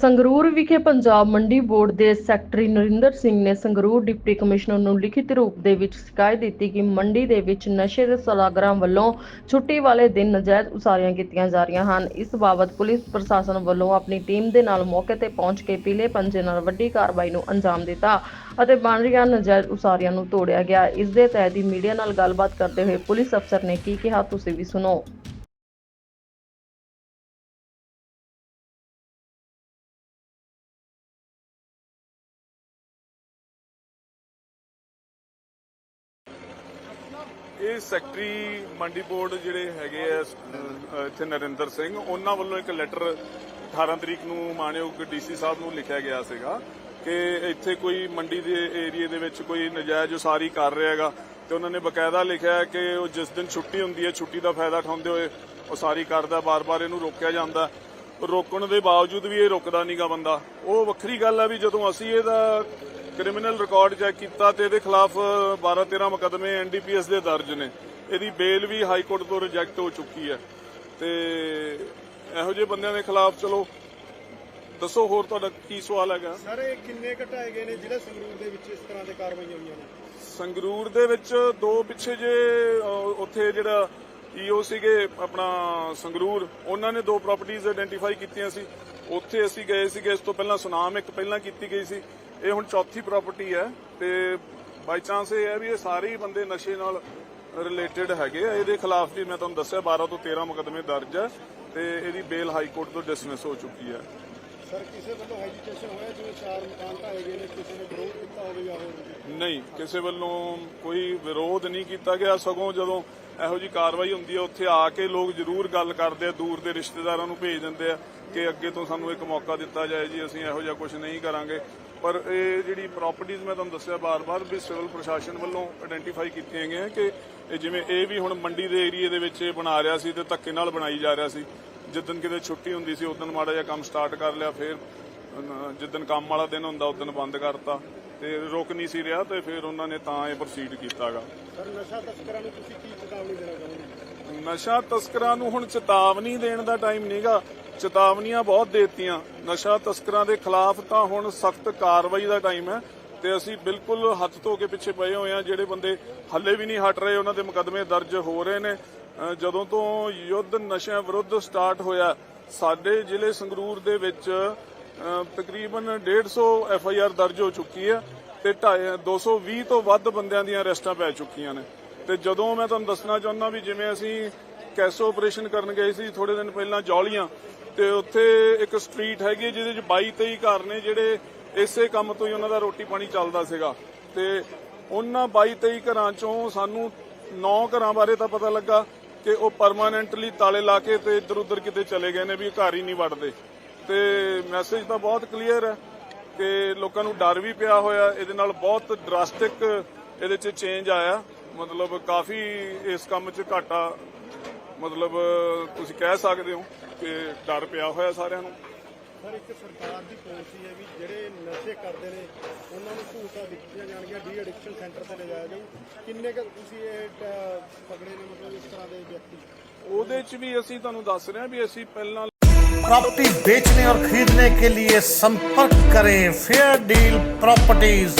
ਸੰਗਰੂਰ ਵਿਖੇ ਪੰਜਾਬ ਮੰਡੀ ਬੋਰਡ ਦੇ ਸੈਕਟਰੀ ਨਰਿੰਦਰ ਸਿੰਘ ਨੇ ਸੰਗਰੂਰ ਡਿਪਟੀ ਕਮਿਸ਼ਨਰ ਨੂੰ ਲਿਖਿਤ ਰੂਪ ਦੇ ਵਿੱਚ ਸ਼ਿਕਾਇਤ ਦਿੱਤੀ ਕਿ ਮੰਡੀ ਦੇ ਵਿੱਚ ਨਸ਼ੇ ਦੇ ਸਲਾਗਰਾਂ ਵੱਲੋਂ ਛੁੱਟੀ ਵਾਲੇ ਦਿਨ ਨਜਾਇਜ਼ ਉਸਾਰੀਆਂ ਕੀਤੀਆਂ ਜਾ ਰਹੀਆਂ ਹਨ। ਇਸ ਬਾਬਤ ਪੁਲਿਸ ਪ੍ਰਸ਼ਾਸਨ ਵੱਲੋਂ ਆਪਣੀ ਟੀਮ ਦੇ ਨਾਲ ਮੌਕੇ ਤੇ ਪਹੁੰਚ ਕੇ ਪੀਲੇ ਪੰਜੇ ਨਾਲ ਵੱਡੀ ਕਾਰਵਾਈ ਨੂੰ ਅੰਜਾਮ ਦਿੱਤਾ ਅਤੇ ਬਣ ਰਹੀਆਂ ਨਜਾਇਜ਼ ਉਸਾਰੀਆਂ ਨੂੰ ਤੋੜਿਆ ਗਿਆ। ਇਸ ਦੇ ਤਹਿਤ ਹੀ ਮੀਡੀਆ ਨਾਲ ਗੱਲਬਾਤ ਕਰਦੇ ਹੋਏ ਪੁਲਿਸ ਅਫਸਰ ਨੇ ਕੀ ਕਿਹਾ, ਤੁਸੀਂ ਵੀ ਸੁਣੋ। ਇਹ ਸੈਕਟਰੀ ਮੰਡੀ ਬੋਰਡ ਜਿਹੜੇ ਹੈਗੇ ਆ ਇੱਥੇ ਨਰਿੰਦਰ ਸਿੰਘ, ਉਹਨਾਂ ਵੱਲੋਂ ਇੱਕ ਲੈਟਰ 18 ਤਰੀਕ ਨੂੰ ਮਾਨਯੋਗ ਡੀਸੀ ਸਾਹਿਬ ਨੂੰ ਲਿਖਿਆ ਗਿਆ ਸੀਗਾ ਕਿ ਇੱਥੇ ਕੋਈ ਮੰਡੀ ਦੇ ਏਰੀਏ ਦੇ ਵਿੱਚ ਕੋਈ ਨਜਾਇਜ਼ ਉਸਾਰੀ ਕਰ ਰਿਹਾ ਹੈਗਾ ਤੇ ਉਹਨਾਂ ਨੇ ਬਕਾਇਦਾ ਲਿਖਿਆ ਕਿ ਉਹ ਜਿਸ ਦਿਨ ਛੁੱਟੀ ਹੁੰਦੀ ਹੈ, ਛੁੱਟੀ ਦਾ ਫਾਇਦਾ ਉਠਾਉਂਦੇ ਹੋਏ ਉਸਾਰੀ ਕਰਦਾ, ਬਾਰ-ਬਾਰ ਇਹਨੂੰ ਰੋਕਿਆ ਜਾਂਦਾ। ਰੋਕਣ ਦੇ ਬਾਵਜੂਦ ਵੀ ਇਹ ਰੁਕਦਾ ਨਹੀਂਗਾ ਬੰਦਾ। ਉਹ ਵੱਖਰੀ ਗੱਲ ਹੈ ਵੀ ਜਦੋਂ ਅਸੀਂ ਇਹਦਾ ਕ੍ਰਿਮੀਨਲ ਰਿਕਾਰਡ ਚੈੱਕ ਕੀਤਾ ਤੇ ਇਹਦੇ ਖਿਲਾਫ 12 13 ਮੁਕਦਮੇ ਐਨਡੀਪੀਐਸ ਦੇ ਦਰਜ ਨੇ। ਇਹਦੀ ਬੇਲ ਵੀ ਹਾਈ ਕੋਰਟ ਤੋਂ ਰਿਜੈਕਟ ਹੋ ਚੁੱਕੀ ਹੈ। ਤੇ ਇਹੋ ਜਿਹੇ ਬੰਦਿਆਂ ਦੇ ਖਿਲਾਫ ਚਲੋ ਦੱਸੋ ਹੋਰ ਤੁਹਾਡਾ ਕੀ ਸਵਾਲ ਹੈਗਾ? ਸਰ ਇਹ ਕਿੰਨੇ ਘਟਾਏ ਗਏ ਨੇ? ਜਿਹੜੇ ਸੰਗਰੂਰ ਦੇ ਵਿੱਚ ਇਸ ਤਰ੍ਹਾਂ ਦੇ ਕਾਰਵਾਈਆਂ ਹੋਈਆਂ ਨੇ? ਸੰਗਰੂਰ ਦੇ ਵਿੱਚ ਦੋ ਪਿੱਛੇ ਜੇ ਉੱਥੇ ਜਿਹੜਾ ਈਓ ਸੀਗੇ ਆਪਣਾ ਸੰਗਰੂਰ ਉਹਨਾਂ ਨੇ ਦੋ ਪ੍ਰਾਪਰਟੀਆਂ ਆਇਡੈਂਟੀਫਾਈ ਕੀਤੀਆਂ ਸੀ। ਉੱਥੇ ਅਸੀਂ ਗਏ ਸੀਗੇ ਇਸ ਤੋਂ ਪਹਿਲਾਂ ਸੁਨਾਮ ਇੱਕ ਪਹਿਲਾਂ ਕੀਤੀ ਗਈ ਸੀ। ਇਹ ਹੁਣ ਚੌਥੀ ਪ੍ਰਾਪਰਟੀ ਹੈ ਤੇ ਬਾਈ ਚਾਂਸ ਇਹ ਹੈ ਵੀ ਇਹ ਸਾਰੇ ਹੀ ਬੰਦੇ ਨਸ਼ੇ ਨਾਲ ਰਿਲੇਟਡ ਹੈਗੇ ਆ। ਇਹਦੇ ਖਿਲਾਫ ਵੀ ਮੈਂ ਤੁਹਾਨੂੰ ਦੱਸਿਆ 12 ਤੋਂ 13 ਮੁਕਦਮੇ ਦਰਜ ਹੈ ਤੇ ਇਹਦੀ ਬੇਲ ਹਾਈ ਕੋਰਟ ਤੋਂ ਡਿਸਮਿਸ ਹੋ ਚੁੱਕੀ ਹੈ। ਸਰ ਕਿਸੇ ਵੱਲੋਂ ਹੈਜੀਟੇਸ਼ਨ ਹੋਇਆ? ਜਿਵੇਂ ਚਾਰ ਮਕਾਨ ਢਾਏ ਗਏ ਨੇ ਕਿਸੇ ਨੇ ਵਿਰੋਧ ਕੀਤਾ ਹੋਵੇ ਜਾਂ ਹੋਰ ਨਹੀਂ ਕਿਸੇ ਵੱਲੋਂ ਕੋਈ ਵਿਰੋਧ ਨਹੀਂ ਕੀਤਾ ਗਿਆ। ਸਗੋਂ ਜਦੋਂ ਇਹੋ ਜੀ ਕਾਰਵਾਈ ਹੁੰਦੀ ਹੈ ਉੱਥੇ ਆ ਕੇ ਲੋਕ ਜ਼ਰੂਰ ਗੱਲ ਕਰਦੇ ਆ ਦੂਰ ਦੇ ਰਿਸ਼ਤੇਦਾਰਾਂ ਨੂੰ ਭੇਜ ਦਿੰਦੇ ਆ। ਕਿ ਅੱਗੇ ਤੋਂ ਸਾਨੂੰ ਇੱਕ ਮੌਕਾ ਦਿੱਤਾ ਜਾਏ ਜੀ ਅਸੀਂ ਇਹੋ ਜਿਹਾ ਕੁਝ ਨਹੀਂ ਕਰਾਂਗੇ। ਪਰ ਇਹ ਜਿਹੜੀ ਪ੍ਰਾਪਰਟੀਆਂ ਮੈਂ ਤੁਹਾਨੂੰ ਦੱਸਿਆ ਬਾਰ-ਬਾਰ ਵੀ ਸਿਵਲ ਪ੍ਰਸ਼ਾਸਨ ਵੱਲੋਂ ਆਇਡੈਂਟੀਫਾਈ ਕੀਤੀਆਂ ਗਈਆਂ ਕਿ ਇਹ ਜਿਵੇਂ ਇਹ ਵੀ ਹੁਣ ਮੰਡੀ ਦੇ ਏਰੀਏ ਦੇ ਵਿੱਚ ਇਹ ਬਣਾ ਰਿਹਾ ਸੀ ਤੇ ਧੱਕੇ ਨਾਲ ਬਣਾਈ ਜਾ ਰਿਹਾ ਸੀ। ਜਿੱਦਨ ਕਿਤੇ ਛੁੱਟੀ ਹੁੰਦੀ ਸੀ ਉਦੋਂ ਮਾੜਾ ਜਿਹਾ ਕੰਮ ਸਟਾਰਟ ਕਰ ਲਿਆ ਫਿਰ ਜਿੱਦਨ ਕੰਮ ਵਾਲਾ ਦਿਨ ਹੁੰਦਾ ਉਦੋਂ ਬੰਦ ਕਰਤਾ। ਤੇ ਰੁਕ ਨਹੀਂ ਸੀ ਰਿਹਾ ਤੇ ਫਿਰ ਉਹਨਾਂ ਨੇ ਤਾਂ ਇਹ ਪ੍ਰੋਸੀਡ ਕੀਤਾਗਾ। ਸਰ ਨਸ਼ਾ ਤਸਕਰਾਂ ਨੂੰ ਤੁਸੀਂ ਕੀ ਚੇਤਾਵਨੀ ਦੇਣਾ ਚਾਹੋਗੇ? ਨਸ਼ਾ ਤਸਕਰਾਂ ਨੂੰ ਹੁਣ ਚੇਤਾਵਨੀ ਦੇਣ ਦਾ ਟਾਈਮ ਨਹੀਂਗਾ ਚੇਤਾਵਨੀਆਂ ਬਹੁਤ ਦੇਤੀਆਂ। ਨਸ਼ਾ ਤਸਕਰਾਂ ਦੇ ਖਿਲਾਫ ਤਾਂ ਹੁਣ ਸਖਤ ਕਾਰਵਾਈ ਦਾ ਟਾਈਮ ਹੈ ਤੇ ਅਸੀਂ ਬਿਲਕੁਲ ਹੱਥ ਧੋ ਕੇ ਪਿੱਛੇ ਪਏ ਹੋਏ ਆ ਜਿਹੜੇ ਬੰਦੇ ਹੱਲੇ ਵੀ ਨਹੀਂ ਹਟ ਰਹੇ, ਉਹਨਾਂ ਦੇ ਮੁਕੱਦਮੇ ਦਰਜ ਹੋ ਰਹੇ ਨੇ। ਜਦੋਂ ਤੋਂ ਯੁੱਧ ਨਸ਼ਿਆਂ ਵਿਰੁੱਧ ਸਟਾਰਟ ਹੋਇਆ, ਸਾਡੇ ਜ਼ਿਲ੍ਹੇ ਸੰਗਰੂਰ ਦੇ ਵਿੱਚ ਅਹ ਤਕਰੀਬਨ 150 ਐਫ ਆਈ ਆਰ ਦਰਜ ਹੋ ਚੁੱਕੀ ਹੈ ਤੇ 220 ਤੋਂ ਵੱਧ ਬੰਦਿਆਂ ਦੀਆਂ ਅਰੈਸਟਾਂ ਪੈ ਚੁੱਕੀਆਂ ਨੇ। ਤੇ ਜਦੋਂ ਮੈਂ ਤੁਹਾਨੂੰ ਦੱਸਣਾ ਚਾਹੁੰਦਾ ਵੀ ਜਿਵੇਂ ਅਸੀਂ ਕੈਸੋ ਆਪਰੇਸ਼ਨ ਕਰਨ ਗਏ ਸੀ ਥੋੜੇ ਦਿਨ ਪਹਿਲਾਂ ਜੌਲੀਆਂ ਤੇ ਉੱਥੇ ਇੱਕ ਸਟਰੀਟ ਹੈਗੀ ਜਿਹਦੇ ਵਿੱਚ 22 23 ਘਰ ਨੇ ਜਿਹੜੇ ਇਸੇ ਕੰਮ ਤੋਂ ਹੀ ਉਹਨਾਂ ਦਾ ਰੋਟੀ ਪਾਣੀ ਚੱਲਦਾ ਸੀਗਾ। ਤੇ ਉਹਨਾਂ 22 23 ਘਰਾਂ ਚੋਂ ਸਾਨੂੰ 9 ਘਰਾਂ ਬਾਰੇ ਤਾਂ ਪਤਾ ਲੱਗਾ ਕਿ ਉਹ ਪਰਮਾਨੈਂਟਲੀ ਤਾਲੇ ਲਾ ਕੇ ਤੇ ਇੱਧਰ ਉੱਧਰ ਕਿਤੇ ਚਲੇ ਗਏ ਨੇ ਵੀ ਘਰ ਹੀ ਨਹੀਂ ਵੜਦੇ। ਤੇ ਮੈਸੇਜ ਤਾਂ ਬਹੁਤ ਕਲੀਅਰ ਹੈ ਕਿ ਲੋਕਾਂ ਨੂੰ ਡਰ ਵੀ ਪਿਆ ਹੋਇਆ, ਇਹਦੇ ਨਾਲ ਬਹੁਤ ਡਰਾਸਟਿਕ ਇਹਦੇ 'ਚ ਚੇਂਜ ਆਇਆ। ਮਤਲਬ ਕਾਫੀ ਇਸ ਕੰਮ 'ਚ ਘਾਟਾ ਮਤਲਬ ਤੁਸੀਂ ਕਹਿ ਸਕਦੇ ਹੋ ਕਿ ਡਰ ਪਿਆ ਹੋਇਆ ਸਾਰਿਆਂ ਨੂੰ ਸਰ ਇੱਕ ਸਰਕਾਰ ਦੀ ਪਾਲਿਸੀ ਹੈ ਵੀ ਜਿਹੜੇ ਨਸ਼ੇ ਕਰਦੇ ਨੇ ਉਹਨਾਂ ਨੂੰ ਸਹੂਲਤਾਂ ਦਿੱਤੀਆਂ ਜਾਣਗੀਆਂ ਡੀ ਐਡਿਕਸ਼ਨ ਸੈਂਟਰ ਤੇ ਲਿਜਾਇਆ ਜਾਊ ਕਿੰਨੇ ਕੁ ਤੁਸੀਂ ਇਹ ਟ- ਪਕੜੇ ਨੇ ਮਤਲਬ ਇਸ ਤਰ੍ਹਾਂ ਦੇ ਵਿਅਕਤੀ ਉਹਦੇ 'ਚ ਵੀ ਅਸੀਂ ਤੁਹਾਨੂੰ ਦੱਸ ਰਹੇ ਹਾਂ ਵੀ ਅਸੀਂ ਪਹਿਲਾਂ प्रॉपर्टी बेचने और खरीदने के लिए संपर्क करें फेयर डील प्रॉपर्टीज